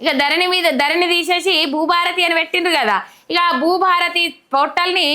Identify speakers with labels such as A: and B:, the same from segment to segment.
A: ఇక ధరణి మీద ధరణి తీసేసి భూభారతి అని పెట్టిండ్రు కదా. ఇక ఆ భూభారతి పోర్టల్ని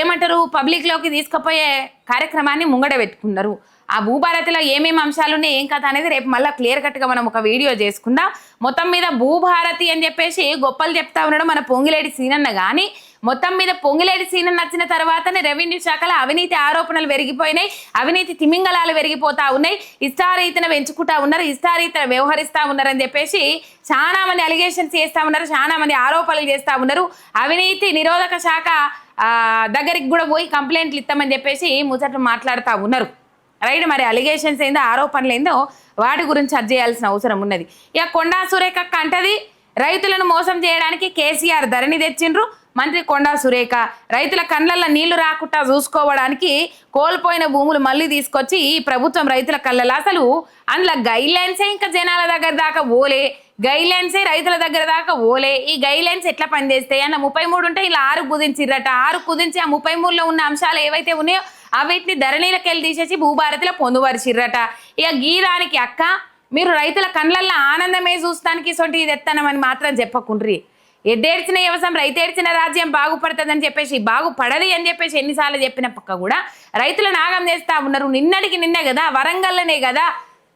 A: ఏమంటారు పబ్లిక్లోకి తీసుకుపోయే కార్యక్రమాన్ని ముంగడ పెట్టుకున్నారు. ఆ భూభారతిలో ఏమేమి అంశాలు ఉన్నాయి ఏం కథ అనేది రేపు మళ్ళీ క్లియర్ కట్గా మనం ఒక వీడియో చేసుకుందాం. మొత్తం మీద భూభారతి అని చెప్పేసి గొప్పలు చెప్తా ఉన్నాడు మన పొంగిలేడి సీనన్న కానీ మొత్తం మీద పొంగిలేడి సీన్ నచ్చిన తర్వాతనే రెవెన్యూ శాఖలో అవినీతి ఆరోపణలు పెరిగిపోయినాయి అవినీతి తిమింగళాలు పెరిగిపోతా ఉన్నాయి. ఇష్టారీతన పెంచుకుంటా ఉన్నారు. ఇష్టారీతన వ్యవహరిస్తా ఉన్నారని చెప్పేసి చాలా మంది అలిగేషన్స్ చేస్తా ఉన్నారు. చాలా మంది ఆరోపణలు చేస్తా ఉన్నారు. అవినీతి నిరోధక శాఖ దగ్గరికి కూడా పోయి కంప్లైంట్లు ఇస్తామని చెప్పేసి ముచ్చట్లు మాట్లాడుతూ ఉన్నారు. రైట్ మరి అలిగేషన్స్ ఏందో ఆరోపణలు ఏందో వాటి గురించి అది చేయాల్సిన అవసరం ఉన్నది. ఇక కొండా సురేఖ అంటది రైతులను మోసం చేయడానికి కేసీఆర్ ధరణి తెచ్చిండ్రు. మంత్రి కొండా సురేఖ రైతుల కళ్ళల్లో నీళ్ళు రాకుండా చూసుకోవడానికి కోల్పోయిన భూములు మళ్ళీ తీసుకొచ్చి ఈ ప్రభుత్వం రైతుల కళ్ళలో అసలు అందులో గైడ్ లైన్సే ఇంకా జనాల దగ్గర దాకా ఓలే గైడ్ లైన్సే రైతుల దగ్గర దాకా ఓలే ఈ గైడ్లైన్స్ ఎట్లా పనిచేస్తాయి? అన్న ముప్పై మూడు ఉంటే ఇలా ఆరు కుదించిర్రట. ఆరు కుదించి ఆ ముప్పై మూడులో ఉన్న అంశాలు ఏవైతే ఉన్నాయో అవిటిని ధరణీలకెళ్ళి తీసేసి భూభారతిలో పొందుపరిచిర్రట. ఇక గీదానికి అక్క మీరు రైతుల కళ్ళల్లో ఆనందమే చూస్తానికి సొంటి ఇది ఎత్తనమని మాత్రం చెప్పకుండ్రి. ఎద్దేర్చిన వ్యవసాయం రైతేడ్చిన రాజ్యం బాగుపడుతుందని చెప్పేసి బాగుపడది అని చెప్పేసి ఎన్నిసార్లు చెప్పిన పక్క కూడా రైతులు నాగం చేస్తా ఉన్నారు. నిన్నటికి నిన్నే కదా వరంగల్లోనే కదా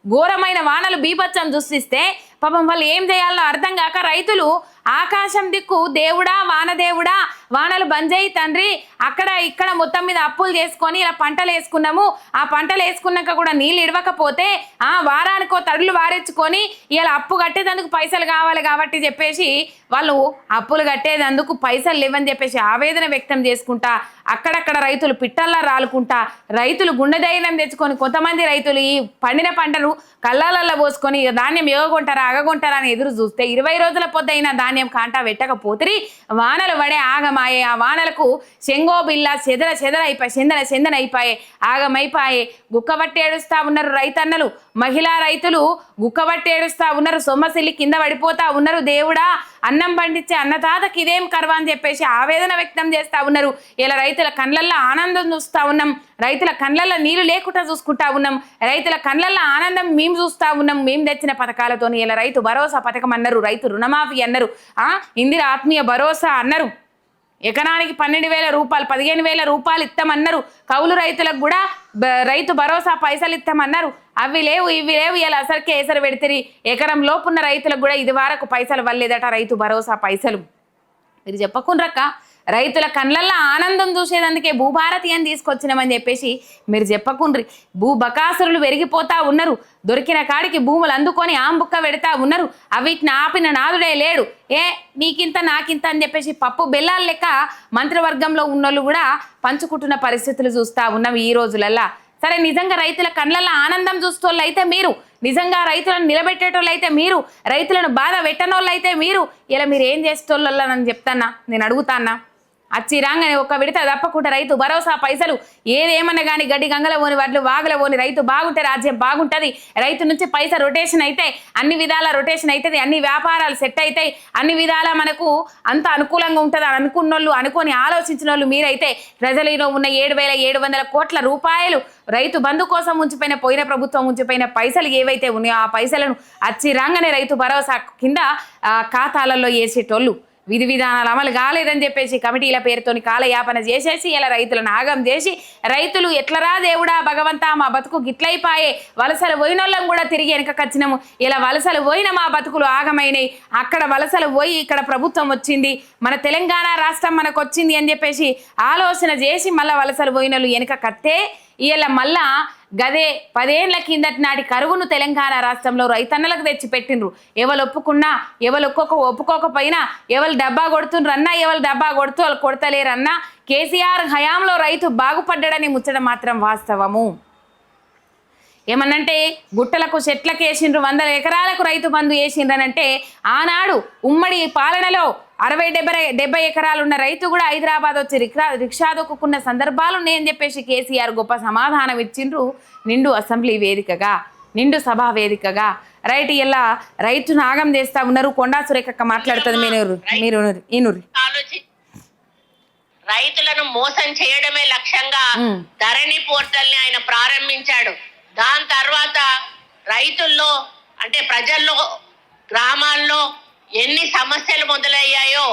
A: ఘోరమైన వానలు బీభత్సం సృష్టిస్తే పాపం వాళ్ళు ఏం చేయాలో అర్థం కాక రైతులు ఆకాశం దిక్కు దేవుడా వానదేవుడా వానలు బంజేయి తండ్రి. అక్కడ ఇక్కడ మొత్తం మీద అప్పులు చేసుకొని ఇలా పంటలు వేసుకున్నాము. ఆ పంటలు వేసుకున్నాక కూడా నీళ్ళు ఇడవకపోతే ఆ వారానికో తడులు వారెచ్చుకొని ఇలా అప్పు కట్టేదందుకు పైసలు కావాలి కాబట్టి చెప్పేసి వాళ్ళు అప్పులు కట్టేదందుకు పైసలు లేవని చెప్పేసి ఆవేదన వ్యక్తం చేసుకుంటా అక్కడక్కడ రైతులు పిట్టల్లా రాలుకుంటా రైతులు గుండె ధైర్యం తెచ్చుకొని కొంతమంది రైతులు ఈ పండిన పంటను కళ్ళాలల్లో పోసుకొని ధాన్యం ఎగగొంటారా అగగొంటారా అని ఎదురు చూస్తే ఇరవై రోజుల పొద్దైన ధాన్యం కాంటా పెట్టకపోతే వానలు పడే ఆగమాయే ఆ వానలకు శంగోబిల్ల చెదర చెదర చెందన చెందన అయిపోయే గుక్కబట్టేడుస్తా ఉన్నారు రైతన్నలు. మహిళా రైతులు గుక్కబట్టేడుస్తా ఉన్నారు. సొమ్మసిల్లి కింద పడిపోతా ఉన్నారు దేవుడా. అన్నం పండించే అన్నదాతకి ఇదేం కర్వ అని చెప్పేసి ఆవేదన వ్యక్తం చేస్తా ఉన్నారు. ఇలా రైతుల కళ్ళల్లో ఆనందం చూస్తా ఉన్నాం. రైతుల కళ్ళల్లో నీళ్ళు లేకుండా చూసుకుంటా ఉన్నాం. రైతుల కళ్ళల్లో ఆనందం మేము చూస్తా ఉన్నాం. మేము తెచ్చిన పథకాలతోని ఇలా రైతు భరోసా పథకం అన్నారు. రైతు రుణమాఫీ అన్నారు. ఆ ఇందిరా ఆత్మీయ భరోసా అన్నారు. ఎకరానికి పన్నెండు వేల రూపాయలు పదిహేను వేల రూపాయలు ఇస్తామన్నారు కౌలు రైతులకు కూడా బ- రైతు భరోసా పైసలు ఇస్తామన్నారు అవి లేవు ఇవి లేవు ఇలా అసలుకే ఎసరు పెడితే ఎకరం లోపున్న రైతులకు కూడా ఇది వరకు పైసలు వల్లేదట రైతు భరోసా పైసలు. మీరు చెప్పకుండ్రక్క రైతుల కళ్ళల్లో ఆనందం చూసేదందుకే భూభారతి అని తీసుకొచ్చినామని చెప్పేసి మీరు చెప్పకుండ్రి. భూ బకాసురులు పెరిగిపోతా ఉన్నారు. దొరికిన కాడికి భూములు అందుకొని ఆంబుక్క పెడతా ఉన్నారు. అవిటిని ఆపిన నాదుడే లేడు. ఏ నీకింత నాకింత అని చెప్పేసి పప్పు బెల్లాలు లెక్క మంత్రివర్గంలో ఉన్నోళ్ళు కూడా పంచుకుంటున్న పరిస్థితులు చూస్తా ఉన్నాం ఈ రోజులల్లా. సరే నిజంగా రైతుల కళ్ళల్లో ఆనందం చూస్తోళ్ళు అయితే మీరు నిజంగా రైతులను నిలబెట్టేటోళ్ళు అయితే మీరు రైతులను బాధ పెట్టనోళ్ళు అయితే మీరు ఇలా మీరు ఏం చేసేటోళ్ళని చెప్తానా? నేను అడుగుతానా? అచ్చి ఒక్క ఒక విడత తప్పకుండా రైతు భరోసా పైసలు. ఏదేమన్నా కానీ గడ్డి గంగల పోని వడ్లు వాగుల పోని రైతు బాగుంటే రాజ్యం బాగుంటుంది. రైతు నుంచి పైసా రొటేషన్ అయితే అన్ని విధాల రొటేషన్ అవుతుంది అన్ని వ్యాపారాలు సెట్ అవుతాయి అన్ని విధాల మనకు అంత అనుకూలంగా ఉంటుంది అని అనుకున్నోళ్ళు అనుకొని ఆలోచించిన వాళ్ళు మీరైతే ప్రజలలో ఉన్న ఏడు వేల ఏడు వందల కోట్ల రూపాయలు రైతు బంధు కోసం ఉంచిపోయిన పోయిన ప్రభుత్వం ఉంచిపోయిన పైసలు ఏవైతే ఉన్నాయో ఆ పైసలను అచ్చి రైతు భరోసా కింద ఖాతాలలో వేసేటోళ్ళు. విధి విధానాలు అమలు కాలేదని చెప్పేసి కమిటీల పేరుతోని కాలయాపన చేసేసి ఇలా రైతులను ఆగం చేసి రైతులు ఎట్లరా దేవుడా భగవంతా మా బతుకు గిట్లైపాయే వలసలు పోయినోళ్ళం కూడా తిరిగి వెనకకొచ్చినాము ఇలా వలసలు పోయిన మా బతుకులు ఆగమైనవి అక్కడ వలసలు పోయి ఇక్కడ ప్రభుత్వం వచ్చింది. మన తెలంగాణ రాష్ట్రం మనకు వచ్చింది అని చెప్పేసి ఆలోచన చేసి మళ్ళీ వలసలు పోయినోళ్ళు వెనక కత్తే ఇలా మళ్ళా గదే పదేళ్ళ కిందటి నాటి కరువును తెలంగాణ రాష్ట్రంలో రైతన్నలకు తెచ్చి పెట్టిండ్రు ఎవరు ఒప్పుకున్నా ఎవరు ఒక్కొక్క ఒప్పుకోకపోయినా ఎవరు డబ్బా కొడుతుండ్రన్నా ఎవరు డబ్బా కొడుతూ వాళ్ళు కొడతలేరన్నా కేసీఆర్ హయాంలో రైతు బాగుపడ్డాడని ముచ్చట మాత్రం వాస్తవము. ఏమనంటే గుట్టలకు చెట్లకు వేసిండ్రు వందల ఎకరాలకు రైతు బంధు వేసిండ్రనంటే ఆనాడు ఉమ్మడి పాలనలో అరవై డెబ్బై డెబ్బై ఎకరాలున్న రైతు కూడా హైదరాబాద్ వచ్చి రిక్షా రిక్షా దొక్కున్న సందర్భాలు ఉన్నాయని చెప్పేసి కేసీఆర్ గొప్ప సమాధానం ఇచ్చిండ్రు. నిండు అసెంబ్లీ వేదికగా నిండు సభా వేదికగా. రైట్ ఇలా రైతు నాగం చేస్తా ఉన్నారు. కొండా సురేఖక్క మాట్లాడుతుంది. మీరు మీరు ఈనురి
B: ఆలోచి రైతులను మోసం చేయడమే లక్ష్యంగా. ధరణి పోర్టల్ని ఆయన ప్రారంభించాడు. దాని తర్వాత రైతుల్లో అంటే ప్రజల్లో గ్రామాల్లో ఎన్ని సమస్యలు మొదలయ్యాయో.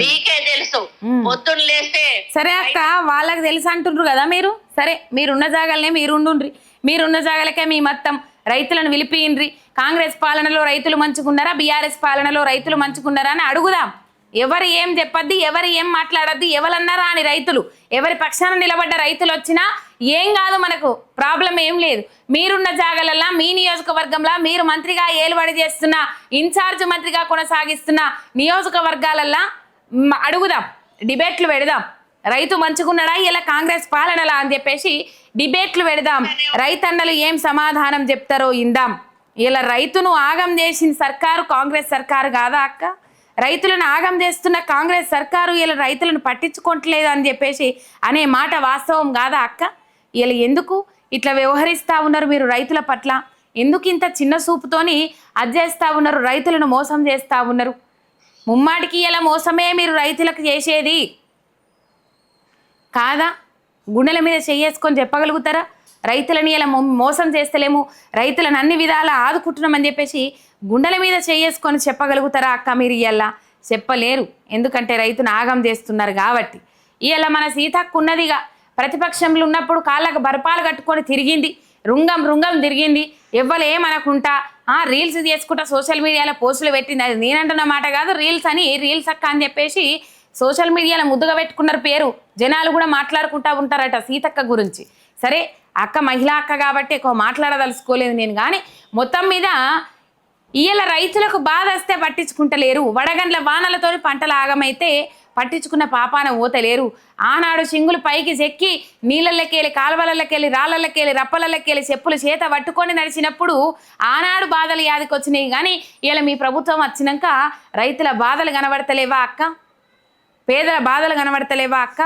B: మీకే తెలుసు. పొద్దున్న లేస్తే
A: సరే అక్క వాళ్ళకి తెలుసు అంటుండ్రు కదా మీరు? సరే మీరున్న జాగాలనే మీరుండుండ్రి. మీరున్న జాగాలకే మీ మొత్తం. రైతులను విలిపియండ్రి కాంగ్రెస్ పాలనలో రైతులు మంచుకున్నారా? బీఆర్ఎస్ పాలనలో రైతులు మంచుకున్నారా అని అడుగుదాం. ఎవరు ఏం చెప్పద్ది ఎవరు ఏం మాట్లాడద్దు ఎవరన్నారా అని రైతులు. ఎవరి పక్షాన నిలబడ్డ రైతులు వచ్చినా ఏం కాదు మనకు ప్రాబ్లం ఏం లేదు. మీరున్న జాగాలల్లా మీ నియోజకవర్గంలో మీరు మంత్రిగా ఏలుబడి చేస్తున్న ఇన్ఛార్జ్ మంత్రిగా కొనసాగిస్తున్న నియోజకవర్గాలల్లా అడుగుదాం డిబేట్లు పెడదాం. రైతు మంచుకున్నాడా ఇలా కాంగ్రెస్ పాలనలా అని చెప్పేసి డిబేట్లు పెడదాం. రైతన్నలు ఏం సమాధానం చెప్తారో ఇందాం. ఇలా రైతును ఆగం చేసిన సర్కారు కాంగ్రెస్ సర్కారు కాదా అక్క? రైతులను ఆగం చేస్తున్న కాంగ్రెస్ సర్కారు ఇలా రైతులను పట్టించుకోవట్లేదు అని చెప్పేసి అనే మాట వాస్తవం కాదా అక్క? ఇలా ఎందుకు? ఇట్లా వ్యవహరిస్తూ ఉన్నారు మీరు రైతుల పట్ల. ఎందుకు ఇంత చిన్న సూపుతోని అది చేస్తూ ఉన్నారు రైతులను మోసం చేస్తూ ఉన్నారు? ముమ్మాటికి ఇలా మోసమే మీరు రైతులకు చేసేది. కాదా? గుండెల మీద చెయ్యేసుకొని చెప్పగలుగుతారా? రైతులని ఇలా మోసం చేస్తలేము. రైతులను అన్ని విధాలా ఆదుకుంటున్నామని చెప్పేసి గుండెల మీద చెయ్యేసుకొని చెప్పగలుగుతారా అక్క మీరు ఇవాళ చెప్పలేరు. ఎందుకంటే రైతును ఆగం చేస్తున్నారు కాబట్టి. ఇవాళ మన సీతక్కున్నదిగా ప్రతిపక్షంలో ఉన్నప్పుడు కాళ్ళకు బరపాలు కట్టుకొని తిరిగింది. రుంగం రుంగం తిరిగింది. ఎవ్వరు ఏమనకుంటా ఆ రీల్స్ చేసుకుంటా సోషల్ మీడియాలో పోస్టులు పెట్టింది. అది నేనంటున్న మాట కాదు రీల్స్ అని రీల్స్ అక్క అని చెప్పేసి సోషల్ మీడియాలో ముద్దుగా పెట్టుకున్నారు పేరు. జనాలు కూడా మాట్లాడుకుంటా ఉంటారట సీతక్క గురించి. సరే అక్క మహిళా అక్క కాబట్టి ఎక్కువ మాట్లాడదలుచుకోలేదు నేను కానీ మొత్తం మీద ఇయ్యాల రైతులకు బాధ వస్తే పట్టించుకుంటలేరు. వడగండ్ల వానలతో పంటలు ఆగమైతే పట్టించుకున్న పాపాన ఊతలేరు. ఆనాడు సింగులు పైకి చెక్కి నీళ్ళల్లకెళ్ళి కాలువలకెళ్ళి రాళ్ళకెళ్ళి రప్పలకెళ్ళి చెప్పులు చేత పట్టుకొని నడిచినప్పుడు ఆనాడు బాధలు యాదికి వచ్చినాయి కానీ ఇలా మీ ప్రభుత్వం వచ్చినాక రైతుల బాధలు కనబడతలేవా అక్క? పేదల బాధలు కనబడతలేవా అక్క?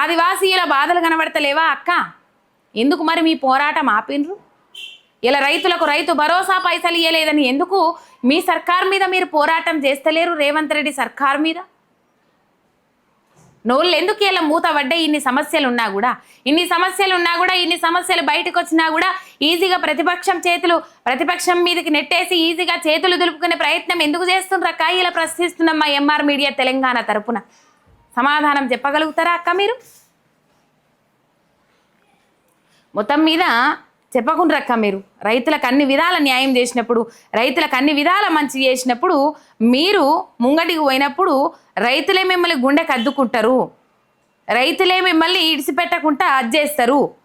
A: ఆదివాసీల బాధలు కనబడతలేవా అక్క? ఎందుకు మరి మీ పోరాటం ఆపినరు ఇలా రైతులకు రైతు భరోసా పైసలు ఇవ్వలేదని ఎందుకు మీ సర్కార్ మీద మీరు పోరాటం చేస్తలేరు? రేవంత్ రెడ్డి సర్కార్ మీద? నోళ్ళు ఎందుకు ఇలా మూత పడ్డాయి? ఇన్ని సమస్యలు ఉన్నా కూడా ఇన్ని సమస్యలు ఉన్నా కూడా ఇన్ని సమస్యలు బయటకు వచ్చినా కూడా ఈజీగా ప్రతిపక్షం చేతులు ప్రతిపక్షం మీదకి నెట్టేసి ఈజీగా చేతులు దులుపుకునే ప్రయత్నం ఎందుకు చేస్తుండ్రక్క ఇలా ప్రశ్నిస్తున్నాం మా ఎంఆర్ మీడియా తెలంగాణ తరపున. సమాధానం చెప్పగలుగుతారా అక్క మీరు? మొత్తం మీద చెప్పకుండ్రక్క మీరు. రైతులకు అన్ని విధాల న్యాయం చేసినప్పుడు రైతులకు అన్ని విధాల మంచి చేసినప్పుడు మీరు ముంగటికి పోయినప్పుడు రైతులే మిమ్మల్ని గుండె అద్దుకుంటారు రైతులే మిమ్మల్ని ఇడిచిపెట్టకుండా అజ్జేస్తారు